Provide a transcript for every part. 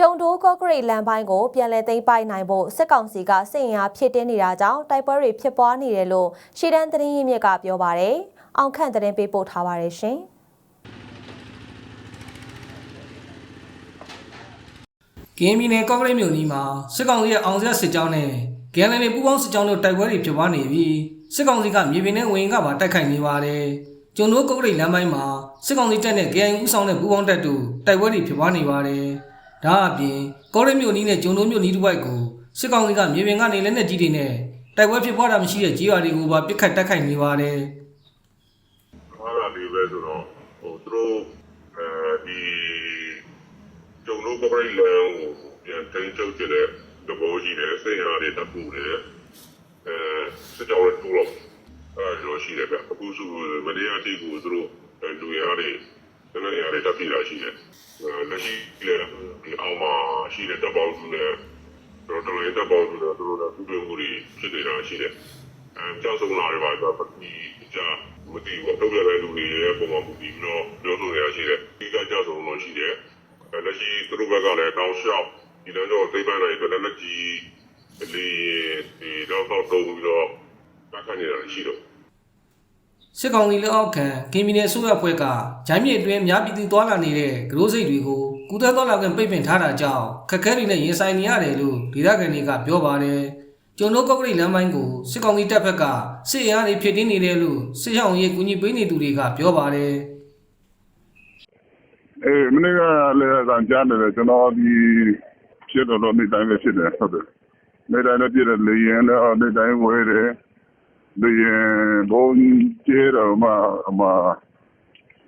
ကျုံတိုးကော့ဂရိတ်လမ်းပိုင်းကိုပြန်လည်သိမ်းပိုက်နိုင်ဖို့စစ်ကောင်စီကစစ်ရင်အားဖြစ်တင်းနေတာကြောင့်တိုက်ပွဲတွေဖြစ်ပွားနေတယ်လို့ရှီဒန်သတင်းရင်းမြစ်ကပြောပါရယ်။အောင်ခန့်သတင်းပေးပို့ထားပါရရှင်။ကင်းပြည်နယ်ကော့ကရိတ်မြို့နီးမှာစစ်ကောင်စီရဲ့အောင်ဆက်စစ်ကြောင်းနဲ့ဂန်လန်တွေပူးပေါင်းစစ်ကြောင်းတို့တိုက်ပွဲတွေဖြစ်ပွားနေပြီးစစ်ကောင်စီကမြေပြင်နဲ့ဝင်ကပါတိုက်ခိုက်နေပါတယ်။ကျုံတို့ကော့ကရိတ်လမ်းပိုင်းမှာစစ်ကောင်စီတပ်နဲ့ GN ဦးဆောင်တဲ့ပူးပေါင်းတပ်တို့တိုက်ပွဲတွေဖြစ်ပွားနေပါတယ်။ ဒါအပြင်ကော့ကရိတ်မြို့နီးနဲ့ကျုံတို့မြို့နီးတစ်ဝိုက်ကိုစစ်ကောင်စီကမြေပြင်ကနေလက်နက်ကြီးတွေနဲ့တိုက်ပွဲဖြစ်ပွားတာမရှိတဲ့ကြီးရွာတွေကိုပါပစ်ခတ်တိုက်ခိုက်နေပါတယ်။အားရလေးပဲဆိုတော့ဟိုသူတို့အဲဒီကျုံလို့ပရိလန်ကိုပြန်တင်ချုပ်ကြတဲ့သဘောရှိတယ်စိတ်အားတွေတပူတယ်အဲစကြောင်းလည်းတူတော့အဲလိုရှိတယ်ဗျအခုဆိုမတရားတိကိုသူတို့လူရတွေတနည်းအားတွေတက်ပြတာရှိတယ်လက်ရှိလည်း ဒီအောင်မှာရှိတဲ့တပေါင်းစုနဲ့တို့တို့လည်းတပေါင်းစုနဲ့သူတို့လည်းသူတို့မှုတွေဖြစ်နေတာရှိတယ်အဲကြောက်ဆုံးလာတွေပါတော့ဒီကြာမသိဘူးတော့ပြတဲ့လူတွေရဲ့ပုံမှန်မှုပြီးတော့ပြောဆိုနေရရှိတယ်ဒီကကြောက်ဆုံးလို့ရှိတယ်အဲလက်ရှိသူတို့ဘက်ကလည်းတောင်းလျှောက်ဒီလည်းတော့သိပ္ပံတွေအတွက်လည်းကြီးဒီဒီတော့တော့တုံးပြီးတော့တက်ခဏနေတာရှိတော့စစ်ကောင်စီလက်အောက်ခံကင်မီနယ်ဆိုရဖွဲ့ကဂျိုင်းမြေအတွင်းများပြည်သူသွားလာနေတဲ့ဂရိုးစိတ်တွေကို ကုသသွားလာခွင့်ပိတ်ပင်ထားတာကြောင့်ခက်ခဲတွေနဲ့ရင်ဆိုင်နေရတယ်လို့ဒေသခံတွေကပြောပါတယ်။ကျုံတို့ကော့ကရိတ်လမ်းပိုင်းကိုစစ်ကောင်စီတပ်ဘက်ကစစ်အင်အားတွေဖြစ်တင်းနေတယ်လို့စစ်ဆောင်ရေးကူညီပေးနေသူတွေကပြောပါတယ်။အေးမနေ့ကလည်းအတန်ကြားနေတယ်ကျွန်တော်ဒီဖြစ်တော့တော့နေ့တိုင်းပဲဖြစ်တယ်ဟုတ်တယ်နေ့တိုင်းလည်းပြည့်တယ်လေရင်လည်းနေ့တိုင်းဝဲတယ်လေရင်ဘုံကျဲတော့မှအမ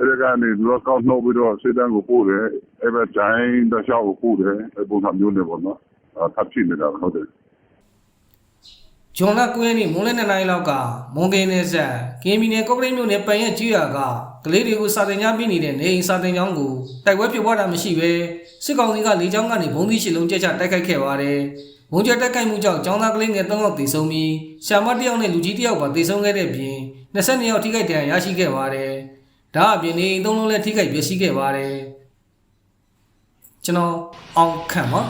အေးမနေ့မနေ့ကလည်းအတန်အသတ်ကြီးနေတယ်ဟုတ်တယ်ဟုတ်တယ်သူကဒီဒီကြောင်းစင်းတွေကြတော့ဒီပဲတမ်တော့တရနာကိုဘင်းကိုမထားမယ်အဲ့ဒါကနေသူကကောက်နှုတ်ပြီးတော့စေတန်းကိုပို့တယ်အဲ့ဘက်ဂျိုင်းတစ်လျှောက်ကိုပို့တယ်အဲ့ပုံစံမျိုးနဲ့ပေါ့နော်အထပ်ဖြစ်နေတာဟုတ်တယ်ဂျွန်လကွင်းနေမွန်းလယ်နှစ်နာရီလောက်ကမွန်ကင်းနယ်ဆက်ကင်းမီနယ်ကော့ကရိတ်မြို့နယ်ပန်ရက်ကြီးရွာကကလေးတွေကိုစာတင်ကြားပေးနေတဲ့နေအိမ်စာတင်ကျောင်းကိုတိုက်ပွဲဖြစ်ပွားတာမရှိဘဲစစ်ကောင်စီကလေကြောင်းကနေဘုံသီးရှစ်လုံးကျက်ချတိုက်ခိုက်ခဲ့ပါတယ်။ဘုံကျက်တိုက်ခိုက်မှုကြောင့်ကျောင်းသားကလေးငယ်၃ယောက်သေဆုံးပြီးဆရာမတစ်ယောက်နဲ့လူကြီးတစ်ယောက်ပါသေဆုံးခဲ့တဲ့ပြင်22ယောက်ထိခိုက်ဒဏ်ရာရရှိခဲ့ပါတယ်။ ဒါအပြင်နေအိမ်၃လုံးလည်းထိခိုက်ပျက်စီးခဲ့ပါတယ်။ကျွန်တော်အောင်ခန့်ပါ